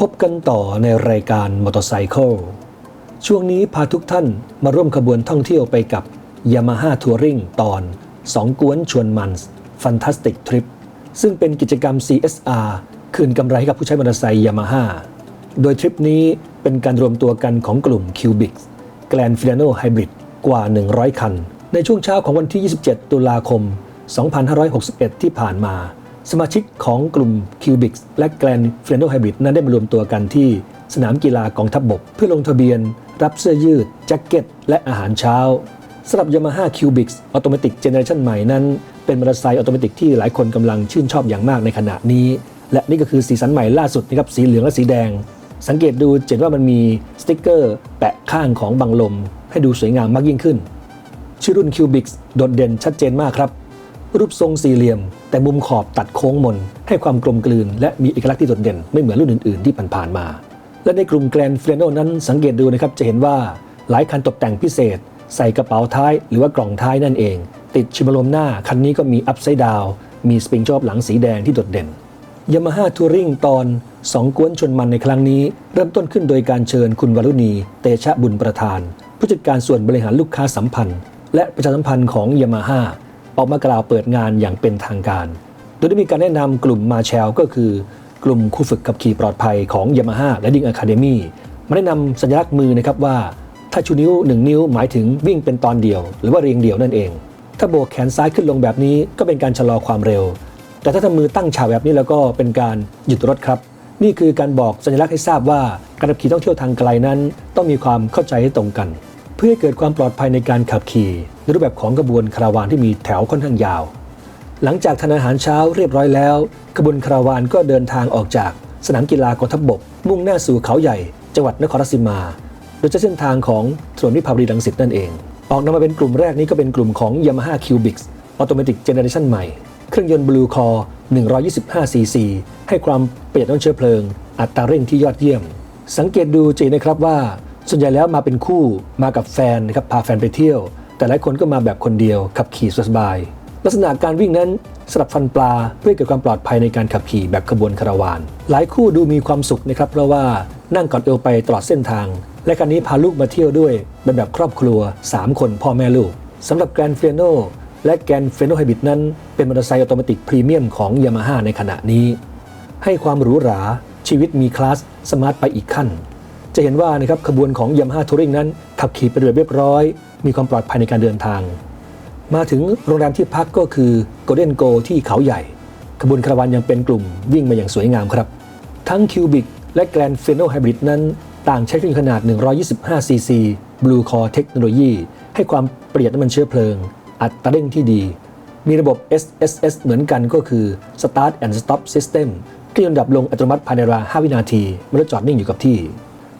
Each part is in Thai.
พบกันต่อในรายการมอเตอร์ไซค์ช่วงนี้พาทุกท่านมาร่วมขบวนท่องเที่ยวไปกับ Yamaha Touring ตอน 2 กวนชวนมัน Fantastic Trip ซึ่งเป็นกิจกรรม CSR คืนกำไรให้กับผู้ใช้มอเตอร์ไซค์ Yamaha โดยทริปนี้เป็นการรวมตัวกันของกลุ่ม Cubic Grand Filano Hybrid กว่า 100 คัน ในช่วงเช้าของวันที่ 27 ตุลาคม 2561 ที่ผ่านมา สมาชิกของกลุ่ม Cubic และ Grand Filano Hybrid นั้นได้มารวมตัวกันที่สนามกีฬากองทัพบบก เพื่อลงทะเบียน รับเสื้อยืด แจ็คเก็ต และอาหารเช้าสำหรับ Yamaha Cubic Automatic Generation ใหม่นั้น เป็นมอเตอร์ไซค์ออโตเมติกที่หลายคนกำลังชื่นชอบอย่างมากในขณะนี้ และนี่ก็คือสีสันใหม่ล่าสุดนะครับสีเหลืองและสีแดง สังเกตดูเห็นว่ามันมีสติ๊กเกอร์ แปะข้างของบังลม ให้ดูสวยงามมากยิ่งขึ้น ชื่อรุ่น Cubic โดดเด่นชัดเจนมากครับ รูปทรงสี่เหลี่ยม แต่มุมขอบตัดโค้งมน ให้ความกลมกลืน และมีเอกลักษณ์ที่โดดเด่นไม่เหมือนรุ่นอื่นๆที่ผ่านๆมา และในกลุ่มแกรนเฟรโนนั้นสังเกตดูนะครับจะเห็นว่าหลายคันตกแต่งพิเศษ ใส่กระเป๋าท้าย หรือว่ากล่องท้ายนั่นเอง ติดชิมลมหน้าคันนี้ก็มีอัพไซด์ดาวมีสปริงจอบหลังสีแดงที่โดดเด่นยามาฮ่าทัวริงตอน2กวนชนมันในครั้งนี้ เริ่มต้นขึ้นโดยการเชิญคุณวรุณี เตชะบุญประธาน ผู้จัดการส่วนบริหารลูกค้าสัมพันธ์ และประชาสัมพันธ์ของยามาฮ่า ออกมากล่าวเปิดงานอย่างเป็นทางการ โดยได้มีการแนะนำกลุ่มมาแชลก็คือกลุ่มคู่ฝึกขับขี่ปลอดภัยของยามาฮ่าและดิงอะคาเดมี่มาแนะนำสัญลักษณ์มือนะครับว่า ถ้าชูนิ้ว 1 นิ้วหมายถึงวิ่งเป็นตอนเดียว หรือว่าเรียงเดียวนั่นเอง ถ้าโบกแขนซ้ายขึ้นลงแบบนี้ก็เป็นการชะลอความเร็ว แต่ถ้าทำมือตั้งฉากแบบนี้แล้วก็เป็นการหยุดรถครับ นี่คือการบอกสัญลักษณ์ให้ทราบว่าการขับขี่ท่องเที่ยวทางไกลนั้น ต้องมีความเข้าใจให้ตรงกัน เพื่อให้เกิดความปลอดภัยในการขับขี่ในรูปแบบของกระบวนคาราวานที่มีแถวค่อนข้างยาว หลังจากทานอาหารเช้าเรียบร้อยแล้วขบวนคาราวานก็เดินทางออกจากสนามกีฬากองทัพบบก มุ่งหน้าสู่เขาใหญ่ จังหวัดนครราชสีมา โดยใช้เส้นทางของถนนวิภาวดีรังสิตนั่นเอง ออกนำมาเป็นกลุ่มแรกนี้ก็เป็นกลุ่มของ Yamaha Cubic Automatic Generation ใหม่ เครื่องยนต์ Blue Core 125cc ให้ความประหยัดน้ำเชื้อเพลิง อัตราเร่งที่ยอดเยี่ยม สังเกตดูจะเห็นนะครับว่า ส่วนใหญ่แล้วมาเป็นคู่มากับแฟนนะครับพาแฟนไปเที่ยว แต่หลายคนก็มาแบบคนเดียวขับขี่สบาย ลักษณะการวิ่งนั้นสลับฟันปลาเพื่อเกิดความปลอดภัยในการขับขี่แบบขบวนคาราวาน หลายคู่ดูมีความสุขนะครับเพราะว่านั่งกอดเอวไปตลอดเส้นทาง และคันนี้พาลูกมาเที่ยวด้วยเป็นแบบครอบครัว 3 คนพ่อแม่ลูกสำหรับแกรนเฟโนและแกรนเฟโนไฮบริดนั้น เป็นมอเตอร์ไซค์ออโตเมติพรีเมียมของยามาฮ่าในขณะนี้ ให้ความหรูหราชีวิตมีคลาสสมาร์ทไปอีกขั้น จะเห็นว่านะครับขบวนของยามาฮ่าทัวริงนั้น ขับขี่เป็นระเบียบเรียบร้อย มีความปลอดภัยในการเดินทาง มาถึงโรงแรมที่พักก็คือ Golden Go ที่เขาใหญ่ ขบวนคาราวานยังเป็นกลุ่มวิ่งมาอย่างสวยงามครับ ทั้ง Cubic และ Grand f e n o Hybrid นั้น ต่างใช้เครื่องยนต์ขนาด 125cc Blue Core เทคโนโลยีให้ความประหยัดน้ำมันเชื้อเพลิง อัตราเร่งที่ดี มีระบบ SSS เหมือนกันก็คือ Start and Stop System เครื่องยนดับลงอัตโนมัติภายในเวลา 5 วินาทีเมื่อจอดนิ่งอยู่กับที่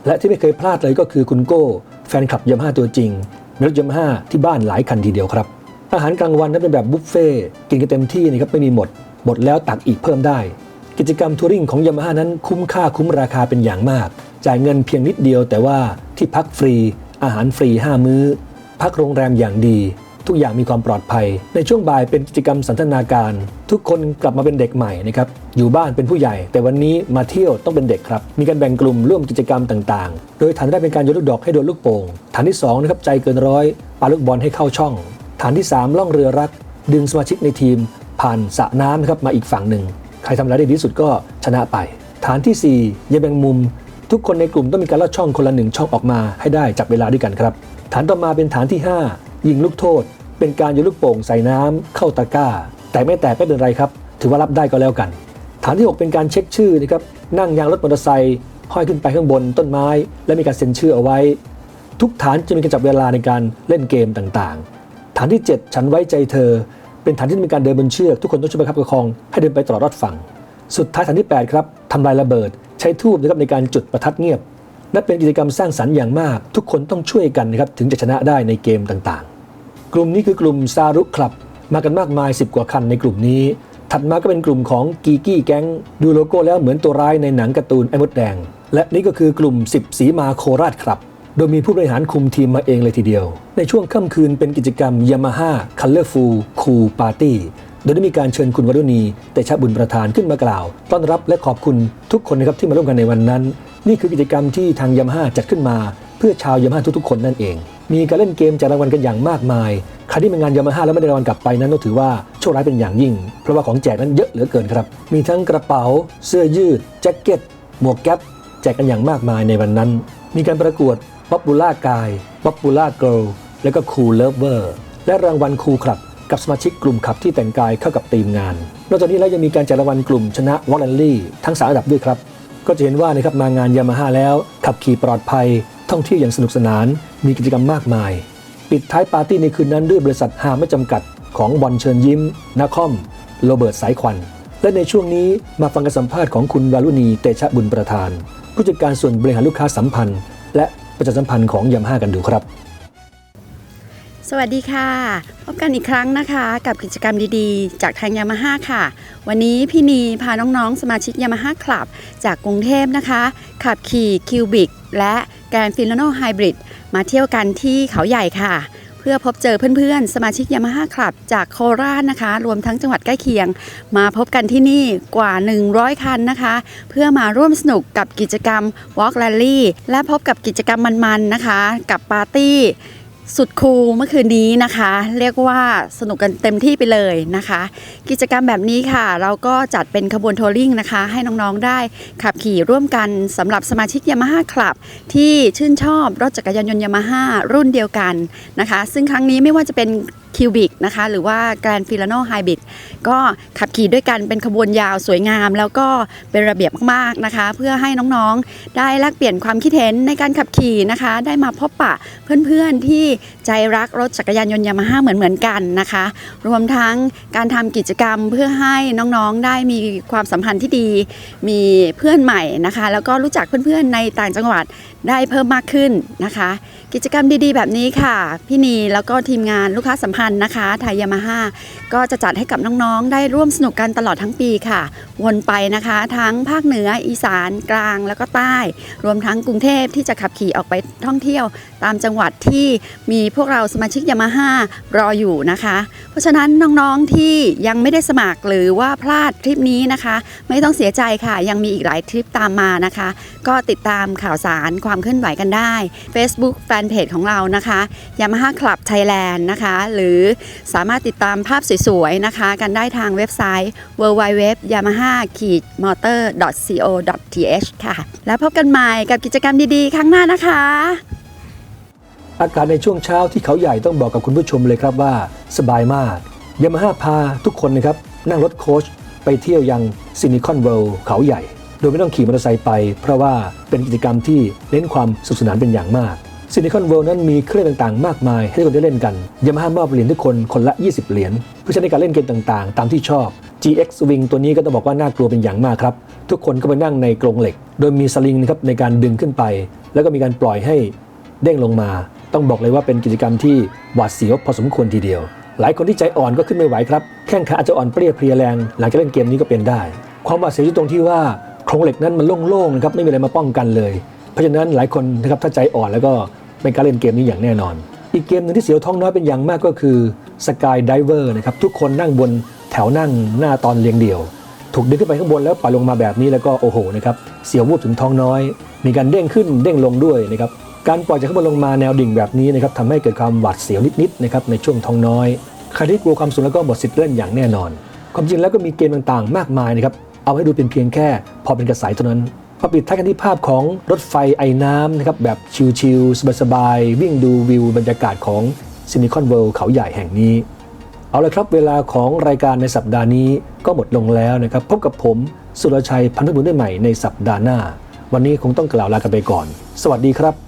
และที่ไม่เคยพลาดเลยก็คือคุณโก้ แฟนคลับยามาฮ่าตัวจริงมีรถยามาฮ่าที่บ้านหลายคันทีเดียวครับ อาหารกลางวันนั้นเป็นแบบบุฟเฟ่ต์กินกันเต็มที่นะครับไม่มีหมด หมดแล้วตักอีกเพิ่มได้ กิจกรรมทัวริงของยามาฮ่านั้นคุ้มค่าคุ้มราคาเป็นอย่างมาก จ่ายเงินเพียงนิดเดียวแต่ว่าที่พักฟรี อาหารฟรี 5 มื้อ พักโรงแรมอย่างดี ทุกอย่างมีความปลอดภัย ในช่วงบ่ายเป็นกิจกรรมสันทนาการ ทุกคนกลับมาเป็นเด็กใหม่นะครับ อยู่บ้านเป็นผู้ใหญ่ แต่วันนี้มาเที่ยวต้องเป็นเด็กครับ มีการแบ่งกลุ่มร่วมกิจกรรมต่างๆ โดยฐานแรกเป็นการโยนลูกดอกให้โดนลูกโป่ง ฐานที่2นะครับใจเกินร้อยปาลูกบอลให้เข้าช่อง ฐานที่ 3 ล่องเรือรัก ดึงสมาชิกในทีม ผ่านสระน้ำนะครับมาอีกฝั่งหนึ่ง ใครทำอะไรได้ดีที่สุดก็ชนะไป ฐานทีสี่4ยังแบ่งมุม ทุกคนในกลุ่มต้องมีการลอดช่องคนละหนึ่งช่องออกมาให้ได้จับเวลาด้วยกันครับ ฐานต่อมาเป็นฐานที่ 5 ยิงลูกโทษ เป็นการโยนลูกโป่งใส่น้ำเข้าตะกร้า แต่ไม่แตกไม่เป็นไรครับ ถือว่ารับได้ก็แล้วกัน ฐานที่ 6 เป็นการเช็คชื่อนะครับนั่งยางรถมอเตอร์ไซค์ห้อยขึ้นไปข้างบนต้นไม้ และมีการเซ็นชื่อเอาไว้ ทุกฐานจะมีการจับเวลาในการเล่นเกมต่างๆ ฐานที่ 7 ฉันไว้ใจเธอ เป็นฐานที่มีการเดินบนเชือกทุกคนต้องช่วยประคับประคองให้เดินไปตลอดรอดฝั่งสุดท้ายฐานที่ 8 ครับทำลายระเบิด ใช้ทูบนะครับในการจุดประทัดเงียบนับเป็นกิจกรรมสร้างสรรค์อย่างมาก ทุกคนต้องช่วยกันนะครับถึงจะชนะได้ในเกมต่างๆ กลุ่มนี้คือกลุ่มซารุคลับ มากันมากมาย 10 กว่าคันในกลุ่มนี้ ถัดมาก็เป็นกลุ่มของกีกี้แก๊งดูโลโก้แล้วเหมือนตัวร้ายในหนังการ์ตูนไอ้มดแดง และนี่ก็คือกลุ่ม 10 สีมาโคราชครับ โดยมีผู้บริหารคุมทีมมาเองเลยทีเดียว ในช่วงค่ำคืนเป็นกิจกรรม Yamaha Colorful Cool Party โดยได้มีการเชิญคุณวรุณีเตชะบุญประธานขึ้นมากล่าว ต้อนรับและขอบคุณทุกคนนะครับที่มาร่วมกันในวันนั้น นี่คือกิจกรรมที่ทางยามาฮ่าจัดขึ้นมา เพื่อชาวยามาฮ่าทุกๆคนนั่นเอง มีการเล่นเกมแจกรางวัลกันอย่างมากมาย ใครที่มางานยามาฮ่าแล้วไม่ได้รางวัลกลับไปนั้นต้องถือว่าโชคร้ายเป็นอย่างยิ่ง เพราะว่าของแจกนั้นเยอะเหลือเกินครับ มีทั้งกระเป๋า เสื้อยืด แจ็คเก็ต หมวกแก๊ป แจกกันอย่างมากมายในวันนั้น มีการประกวด Popular Guy Popular Girl และก็ Cool Lover และรางวัลคูลคลับกับสมาชิกกลุ่มขับที่แต่งกายเข้ากับธีมงาน นอกจากนี้แล้วยังมีการแจกรางวัลกลุ่มชนะวอลเลนลี่ทั้งสามระดับด้วยครับ ก็จะเห็นว่านะครับมางานยามาฮ่าแล้ว ขับขี่ปลอดภัย ท่องเที่ยวอย่างสนุกสนาน มีกิจกรรมมากมาย ปิดท้ายปาร์ตี้ในคืนนั้นด้วยบริษัทฮาไม่จำกัดของบอลเชิญยิ้มนาคอม โรเบิร์ตสายควัน และในช่วงนี้มาฟังการสัมภาษณ์ของคุณวาลุณีเตชะบุญประธาน ผู้จัดการส่วนบริหารลูกค้าสัมพันธ์ และประชาสัมพันธ์ของยามาฮ่ากันดูครับ สวัสดีค่ะ พบกันอีกครั้งนะคะ กับกิจกรรมดีๆ จากทางยามาฮ่าค่ะ วันนี้พี่นีพาน้องๆ สมาชิกยามาฮ่าคลับ จากกรุงเทพนะคะ ขับขี่คิวบิกและแกรนฟิลโนไฮบริดมาเที่ยวกันที่เขาใหญ่ค่ะ เพื่อพบเจอเพื่อนๆ สมาชิกยามาฮ่าคลับ จากโคราชนะคะ รวมทั้งจังหวัดใกล้เคียง มาพบกันที่นี่กว่า 100 คันนะคะ เพื่อมาร่วมสนุกกับกิจกรรม Walk Rally และพบกับกิจกรรมมันๆนะคะ กับปาร์ตี้ สุดคูลเมื่อคืนนี้นะคะ เรียกว่าสนุกกันเต็มที่ไปเลยนะคะ กิจกรรมแบบนี้ค่ะ เราก็จัดเป็นขบวนทัวริงนะคะ ให้น้องๆได้ขับขี่ร่วมกันสำหรับสมาชิกยามาฮ่าคลับ ที่ชื่นชอบรถจักรยานยนต์ยามาฮ่ารุ่นเดียวกันนะคะ ซึ่งครั้งนี้ไม่ว่าจะเป็น คิวบิกนะคะหรือว่าแกรนฟิลโนไฮบริดก็ขับขี่ด้วยกันเป็นขบวนยาวสวยงาม แล้วก็เป็นระเบียบมากๆนะคะ เพื่อให้น้องๆ ได้แลกเปลี่ยนความคิดเห็นในการขับขี่นะคะ ได้มาพบปะเพื่อนๆที่ใจรักรถจักรยานยนต์ยามาฮ่าเหมือนๆกันนะคะ รวมทั้งการทำกิจกรรมเพื่อให้น้องๆได้มีความสัมพันธ์ที่ดี มีเพื่อนใหม่นะคะ แล้วก็รู้จักเพื่อนๆในต่างจังหวัดได้เพิ่มมากขึ้นนะคะ กิจกรรมดีๆ แบบนี้ค่ะ พี่นีแล้วก็ทีมงานลูกค้าสัมพันธ์นะคะไทยยามาฮ่าก็จะจัดให้กับน้องๆ ได้ร่วมสนุกกันตลอดทั้งปีค่ะ วนไปนะคะ ทั้งภาคเหนืออีสานกลางแล้วก็ใต้ รวมทั้งกรุงเทพที่จะขับขี่ออกไปท่องเที่ยว ตามจังหวัดที่มีพวกเราสมาชิกยามาฮ่ารออยู่นะคะ เพราะฉะนั้นน้องๆที่ยังไม่ได้สมัครหรือว่าพลาดทริปนี้นะคะ ไม่ต้องเสียใจค่ะ ยังมีอีกหลายทริปตามมานะคะ ก็ติดตามข่าวสารความเคลื่อนไหวกันได้ Facebook Fanpage ของเรานะคะ Yamaha Club Thailand นะคะ หรือสามารถติดตามภาพสวยๆ นะคะ กันได้ทางเว็บไซต์ www.yamaha-motor.co.th ค่ะ แล้วพบกันใหม่กับกิจกรรมดีๆ ครั้งหน้านะคะ อากาศในช่วงเช้าที่เขาใหญ่ต้องบอกกับคุณผู้ชมเลยครับว่า สบายมากยามาฮ่าพาทุกคนนะครับ นั่งรถโค้ชไปเที่ยวยังซินิคอนเวิลด์เขาใหญ่ โดยไม่ต้องขี่มอเตอร์ไซค์ไป เพราะว่าเป็นกิจกรรมที่เน้นความสนุกสนานเป็นอย่างมาก ซินิคอนเวิลด์นั้นมีเครื่องต่างๆ มากมาย ให้ทุกคนได้เล่นกันยามาฮ่ามอบเหรียญทุกคนคนละ 20 เหรียญเพื่อใช้ในการเล่นเกมต่างๆ ตามที่ชอบ GX Wing ตัวนี้ก็ต้องบอกว่าน่ากลัวเป็นอย่างมากครับ ทุกคนก็ไปนั่งในกรงเหล็ก โดยมีสลิงนะครับในการดึงขึ้นไป แล้วก็มีการปล่อยให้เด้งลงมา ต้องบอกเลยว่าเป็นกิจกรรมที่หวาดเสียวพอสมควรทีเดียว หลายคนที่ใจอ่อนก็ขึ้นไม่ไหวครับแข้งขาอาจจะอ่อนเปรี้ยเพลียแรง หลังจากเล่นเกมนี้ก็เป็นได้ ความหวาดเสียวอยู่ตรงที่ว่าโครงเหล็กนั้นมันโล่งๆนะครับไม่มีอะไรมาป้องกันเลย เพราะฉะนั้นหลายคนนะครับถ้าใจอ่อนแล้วก็เป็นกาเล่นเกมนี้อย่างแน่นอน อีกเกมหนึ่งที่เสียวท้องน้อยเป็นอย่างมากก็คือ Sky Diver นะครับทุกคนนั่งบนแถวนั่งหน้าตอนเรียงเดี่ยว ถูกดึงขึ้นไปข้างบนแล้วปล่อยลงมาแบบนี้แล้วก็โอ้โหนะครับเสียววูบถึงท้องน้อย มีการเด้งขึ้นเด้งลงด้วยนะครับการปล่อยจากข้างบนลงมาแนวดิ่งแบบนี้นะครับทำให้เกิดความหวาดเสียวนิดๆนะครับในช่วงท้องน้อยใครที่กลัวความสูงแล้วก็หมดสิทธิ์เล่นอย่างแน่นอน ความจริงแล้วก็มีเกมต่างๆ มากมายนะครับเอาให้ดูเป็นเพียงแค่ พอเป็นกระแสเท่านั้น มาปิดท้ายกันที่ภาพของรถไฟไอ้น้ำนะครับแบบชิลๆสบายๆวิ่งดูวิวบรรยากาศของซินิคอนเวิลด์เขาใหญ่แห่งนี้ เอาละครับเวลาของรายการในสัปดาห์นี้ก็หมดลงแล้วนะครับ พบกับผม สุรชัยพันธุบุญได้ใหม่ในสัปดาห์หน้า วันนี้คงต้องกล่าวลากันไปก่อน สวัสดีครับ